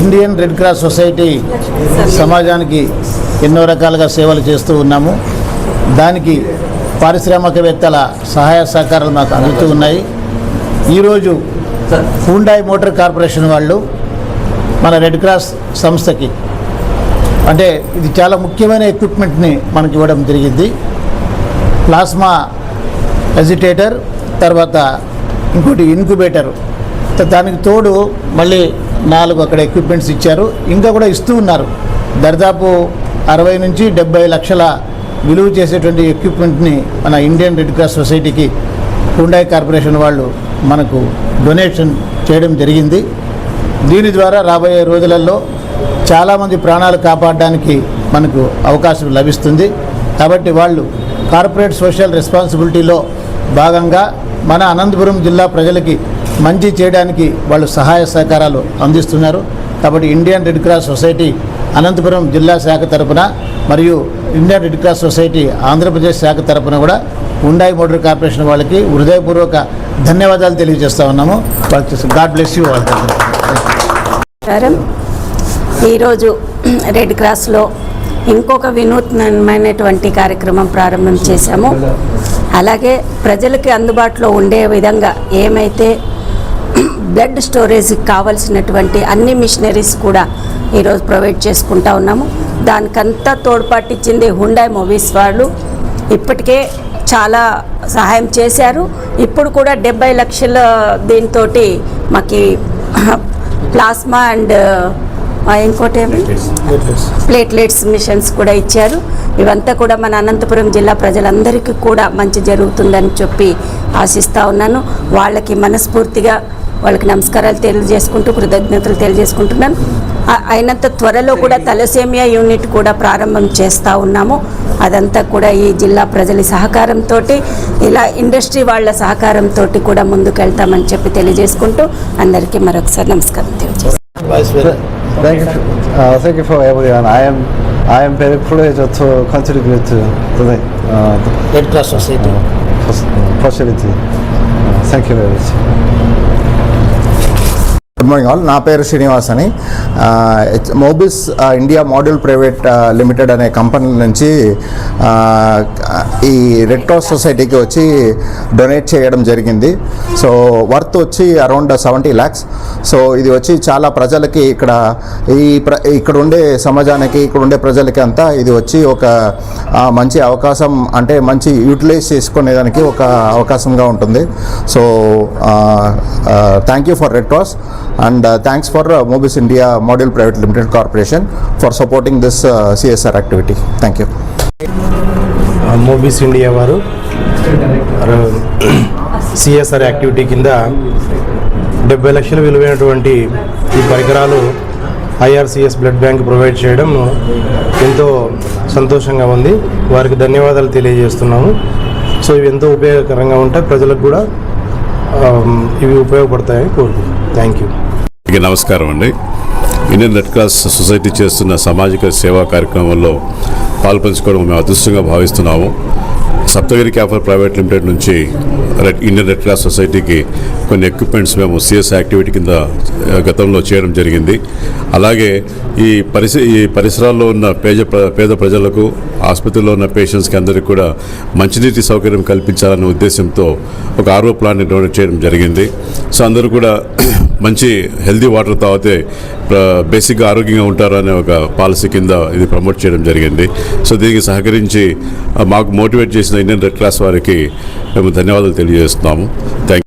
Indian red cross society సమాజానికి ఎన్నో రకాలుగా సేవలు చేస్తూ ఉన్నాము. దానికి పారిశ్రామికవేత్తల సహాయ సహకారాలు మాకు అందుతూ ఉన్నాయి. ఈరోజు హూండాయ్ మోటార్ కార్పొరేషన్ వాళ్ళు మన రెడ్ క్రాస్ సంస్థకి అంటే ఇది చాలా ముఖ్యమైన ఎక్విప్మెంట్ని మనకి ఇవ్వడం జరిగింది. ప్లాస్మా ఎజిటేటర్ తర్వాత ఇంకోటి ఇన్క్యుబేటర్ దానికి తోడు మళ్ళీ నాలుగు అక్కడ ఎక్విప్మెంట్స్ ఇచ్చారు. ఇంకా కూడా ఇస్తూ ఉన్నారు. దరిదాపు అరవై నుంచి డెబ్బై లక్షల విలువ చేసేటువంటి ఎక్విప్మెంట్ని మన ఇండియన్ రెడ్ క్రాస్ సొసైటీకి హుండాయ్ కార్పొరేషన్ వాళ్ళు మనకు డొనేషన్ చేయడం జరిగింది. దీని ద్వారా రాబోయే రోజులలో చాలామంది ప్రాణాలు కాపాడడానికి మనకు అవకాశం లభిస్తుంది. కాబట్టి వాళ్ళు కార్పొరేట్ సోషల్ రెస్పాన్సిబిలిటీలో భాగంగా మన అనంతపురం జిల్లా ప్రజలకి మంచి చేయడానికి వాళ్ళు సహాయ సహకారాలు అందిస్తున్నారు. కాబట్టి Indian Red Cross society Anantapuram జిల్లా శాఖ తరపున మరియు Indian Red Cross society Andhra Pradesh శాఖ తరపున కూడా ఉండాయి మోటార్ కార్పొరేషన్ వాళ్ళకి హృదయపూర్వక ధన్యవాదాలు తెలియజేస్తా ఉన్నాము. గాడ్ బ్లెస్ యూ వాళ్ళకి ఈరోజు రెడ్ క్రాస్లో ఇంకొక వినూత్నమైనటువంటి కార్యక్రమం ప్రారంభం చేశాము. అలాగే ప్రజలకి అందుబాటులో ఉండే విధంగా ఏమైతే బ్లడ్ స్టోరేజ్కి కావాల్సినటువంటి అన్ని మిషనరీస్ కూడా ఈరోజు ప్రొవైడ్ చేసుకుంటా ఉన్నాము. దానికంతా తోడ్పాటిచ్చింది హుండాయ్ మూవీస్ వాళ్ళు. ఇప్పటికే చాలా సహాయం చేశారు. ఇప్పుడు కూడా డెబ్బై లక్షల దీంతో మాకి ప్లాస్మా అండ్ ఇంకోటి ప్లేట్లెట్స్ మిషన్స్ కూడా ఇచ్చారు. ఇవంతా కూడా మన అనంతపురం జిల్లా ప్రజలందరికీ కూడా మంచి జరుగుతుందని చెప్పి ఆశిస్తూ ఉన్నాను. వాళ్ళకి మనస్ఫూర్తిగా వాళ్ళకి నమస్కారాలు తెలియజేసుకుంటూ కృతజ్ఞతలు తెలియజేసుకుంటున్నాను అయినంత త్వరలో కూడా తలసేమియా యూనిట్ కూడా ప్రారంభం చేస్తూ ఉన్నాము అదంతా కూడా ఈ జిల్లా ప్రజల సహకారంతో ఇలా ఇండస్ట్రీ వాళ్ళ సహకారంతో కూడా ముందుకెళ్తామని చెప్పి తెలియజేసుకుంటూ అందరికీ మరొకసారి నమస్కారం తెలియజేస్తాను uh, thank you for everyone. I am, I am very pleased to contribute to the uh, Red Cross society pos- possibility. Uh, thank you very much. Good morning all నా పేరు శ్రీనివాస్ అని. Mobis India module private limited అనే company నుంచి ఈ red cross సొసైటీకి వచ్చి donate చేయడం జరిగింది. సో వర్త్ వచ్చి అరౌండ్ సెవెంటీ ల్యాక్స్ సో ఇది వచ్చి చాలా ప్రజలకి ఇక్కడ ఈ ప్ర ఇక్కడ ఉండే సమాజానికి ఇక్కడ ఉండే ప్రజలకి అంతా ఇది వచ్చి ఒక మంచి అవకాశం అంటే మంచి యూటిలైజ్ చేసుకునేదానికి ఒక అవకాశంగా ఉంటుంది. So thank you for Red Cross and thanks for Mobis India model private limited corporation for supporting this CSR activity thank you Mobis India వారు సిఎస్ఆర్ యాక్టివిటీ కింద డెబ్బై లక్షల విలువైనటువంటి ఈ పరికరాలు ఐఆర్సిఎస్ బ్లడ్ బ్యాంక్ ప్రొవైడ్ చేయడం ఎంతో సంతోషంగా ఉంది. వారికి ధన్యవాదాలు తెలియజేస్తున్నాము. సో ఇవి ఎంతో ఉపయోగకరంగా ఉంటాయి. ప్రజలకు కూడా ఇవి ఉపయోగపడతాయని కోరుకుంటున్నాను థ్యాంక్ యూ నమస్కారం అండి. ఇండియన్ రెడ్ క్రాస్ సొసైటీ చేస్తున్న సామాజిక సేవా కార్యక్రమంలో పాల్పంచుకోవడం మేము అదృష్టంగా భావిస్తున్నాము. సప్తగిరి క్యాఫర్ ప్రైవేట్ లిమిటెడ్ నుంచి రెడ్ ఇండియన్ రెడ్ క్రాస్ సొసైటీకి కొన్ని ఎక్విప్మెంట్స్ మేము సిఎస్ యాక్టివిటీ కింద గతంలో చేయడం జరిగింది. అలాగే ఈ పరిస ఈ పరిసరాల్లో ఉన్న పేద పేద ప్రజలకు ఆసుపత్రిలో ఉన్న పేషెంట్స్కి అందరికీ కూడా మంచినీటి సౌకర్యం కల్పించాలనే ఉద్దేశంతో ఒక ఆర్ఓ ప్లాంట్ని డొనేట్ చేయడం జరిగింది. సో అందరూ కూడా మంచి హెల్దీ వాటర్ తాగితే బేసిక్గా ఆరోగ్యంగా ఉంటారు అనే ఒక పాలసీ కింద ఇది ప్రమోట్ చేయడం జరిగింది. సో దీనికి సహకరించి మాకు మోటివేట్ చేసిన ఇండియన్ రెడ్ క్రాస్ వారికి మేము ధన్యవాదాలు తెలియజేస్తున్నాము. థ్యాంక్